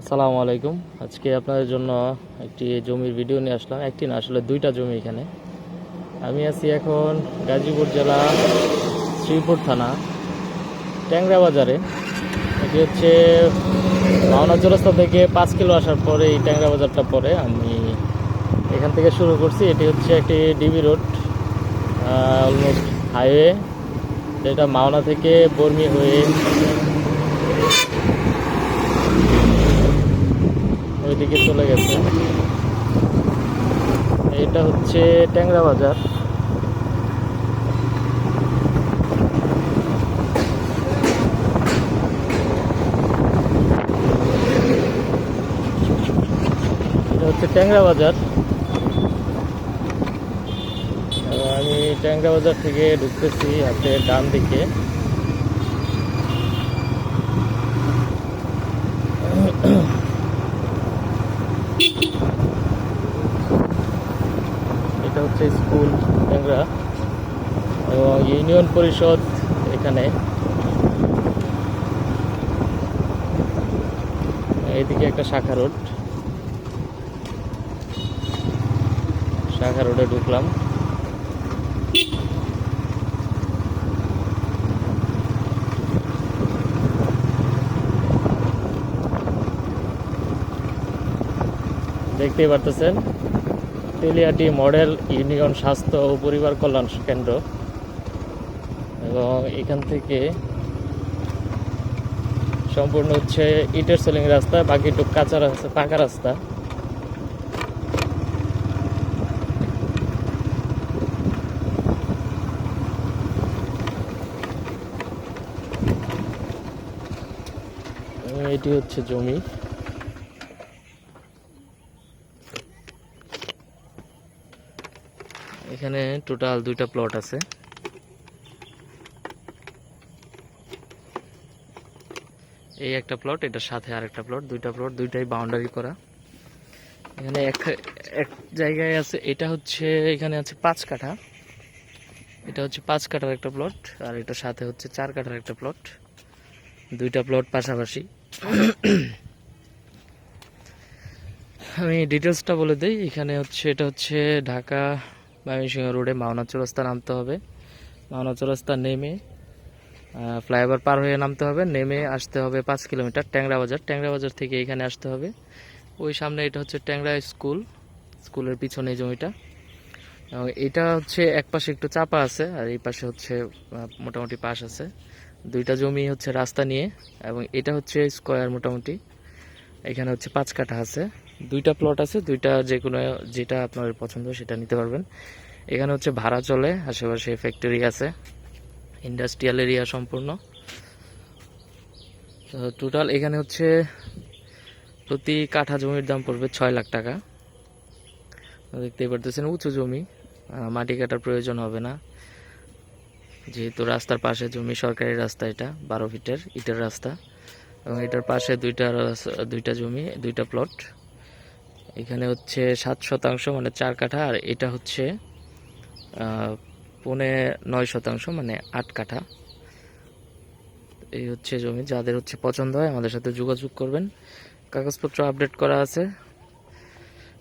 আসসালামু আলাইকুম। আজকে আপনাদের জন্য একটি জমির ভিডিও নিয়ে আসলাম। একটি না, আসলে দুইটা জমি এখানে। আমি আছি এখন গাজীপুর জেলা শ্রীপুর থানা ট্যাংরা বাজারে এটি হচ্ছে মাওনা চৌরাস্তা থেকে পাঁচ কিলো আসার পরে এই ট্যাংরা বাজারটা পরে আমি এখান থেকে শুরু করছি। এটি হচ্ছে একটি ডিবি রোড অলমোস্ট হাইওয়ে যেটা মাওনা থেকে বর্মি হয়ে ওইদিকে চলে গেছে। এটা হচ্ছে ট্যাংরা বাজার। এটা হচ্ছে ট্যাংরা বাজার। আমি ট্যাংরা বাজার থেকে ঢুকতেছি হাতে ডান দিকে। হচ্ছে স্কুল ট্যাংরা এবং ইউনিয়ন পরিষদ এখানে। এদিকে একটা শাখা রোড। শাখা রোডে ঢুকলাম। দেখতেই পারতেছেন? তেলিয়াটি মডেল, ইউনিয়ন স্বাস্থ্য ও পরিবার কল্যাণ কেন্দ্র। এবং এখান থেকে সম্পূর্ণ হচ্ছে ইটের সেলিং রাস্তা, বাকি বাকিটুক কাঁচা রাস্তা, পাকা রাস্তা। এটি হচ্ছে জমি। এখানে টোটাল দুইটা প্লট আছে। এই একটা প্লট, এটার সাথে আরেকটা প্লট, দুইটা প্লট, দুইটাই বাউন্ডারি করা। এখানে এক এক জায়গায় আছে, এটা হচ্ছে, এখানে আছে পাঁচ কাঠা। এটা হচ্ছে পাঁচ কাঠার একটা প্লট, আর এটার সাথে হচ্ছে চার কাঠার একটা প্লট। দুইটা প্লট পাশাপাশি। আমি ডিটেলসটা বলে দিই, এখানে হচ্ছে, এটা হচ্ছে ঢাকা ময়মনসিংহ রোডে মাওনা চৌরাস্তা নামতে হবে। মাওনা চৌরাস্তা নেমে ফ্লাইওভার পার হয়ে নামতে হবে। নেমে আসতে হবে পাঁচ কিলোমিটার ট্যাংরা বাজার। ট্যাংরা বাজার থেকে এখানে আসতে হবে। ওই সামনে এটা হচ্ছে ট্যাংরা স্কুল, স্কুলের পিছনে জমিটা। এবং এটা হচ্ছে এক পাশে একটু চাপা আছে আর এই পাশে হচ্ছে মোটামুটি পাশ আছে। দুইটা জমি হচ্ছে রাস্তা নিয়ে এবং এটা হচ্ছে স্কোয়ার মোটামুটি। এখানে হচ্ছে পাঁচ কাঠা আছে। দুইটা প্লট আছে, দুইটা যে কোনো যেটা আপনার পছন্দ সেটা নিতে পারবেন। এখানে হচ্ছে ভাড়া চলে, আশেপাশে ফ্যাক্টরি আছে ইন্ডাস্ট্রিয়াল এরিয়া সম্পূর্ণ। টোটাল এখানে হচ্ছে প্রতি কাঠা জমির দাম পড়বে ছয় লাখ টাকা। দেখতেই পারতেছেন উঁচু জমি মাটি কাটার প্রয়োজন হবে না। যেহেতু রাস্তার পাশে জমি, সরকারি রাস্তা এটা, বারো ফিটের ইটের রাস্তা। এবং এটার পাশে দুইটা দুইটা জমি, দুইটা প্লট এখানে হচ্ছে সাত শতাংশ মানে চার কাঠা, আর এটা হচ্ছে পৌনে নয় শতাংশ মানে আট কাঠা। এই হচ্ছে জমি, যাদের হচ্ছে পছন্দ হয় আমাদের সাথে যোগাযোগ করবেন। কাগজপত্র আপডেট করা আছে,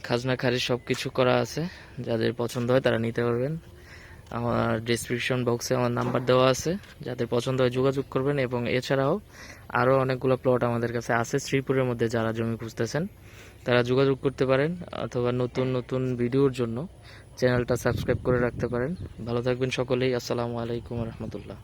খাজনা, খারিজ সব কিছু করা আছে। যাদের পছন্দ হয় তারা নিতে পারবেন। আমার ডিসক্রিপশন বক্সে আমার নাম্বার দেওয়া আছে। যাদের পছন্দ হয় যোগাযোগ করবেন এবং এছাড়াও আরও অনেকগুলো প্লট আমাদের কাছে আছে শ্রীপুরের মধ্যে যারা জমি খুঁজতেছেন, তারা যোগাযোগ করতে পারেন অথবা নতুন নতুন ভিডিওর জন্য চ্যানেলটা সাবস্ক্রাইব করে রাখতে পারেন। ভালো থাকবেন সকলেই। আসসালামু আলাইকুম রহমতুল্লাহ।